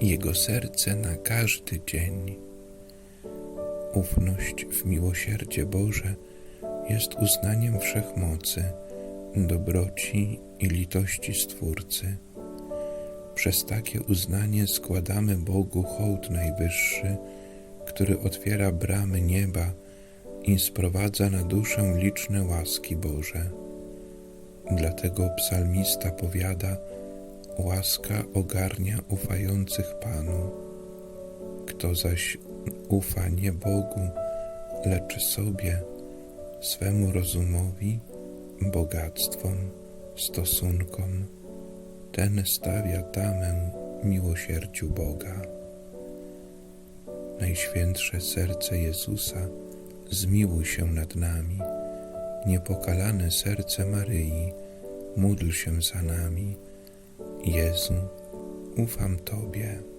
Jego serce na każdy dzień. Ufność w miłosierdzie Boże jest uznaniem wszechmocy, dobroci i litości Stwórcy. Przez takie uznanie składamy Bogu hołd najwyższy, który otwiera bramy nieba i sprowadza na duszę liczne łaski Boże. Dlatego psalmista powiada: Łaska ogarnia ufających Panu. Kto zaś ufa nie Bogu, lecz sobie, swemu rozumowi, bogactwom, stosunkom, ten stawia tamę miłosierdziu Boga. Najświętsze serce Jezusa, zmiłuj się nad nami. Niepokalane serce Maryi, módl się za nami. Jezu, ufam Tobie.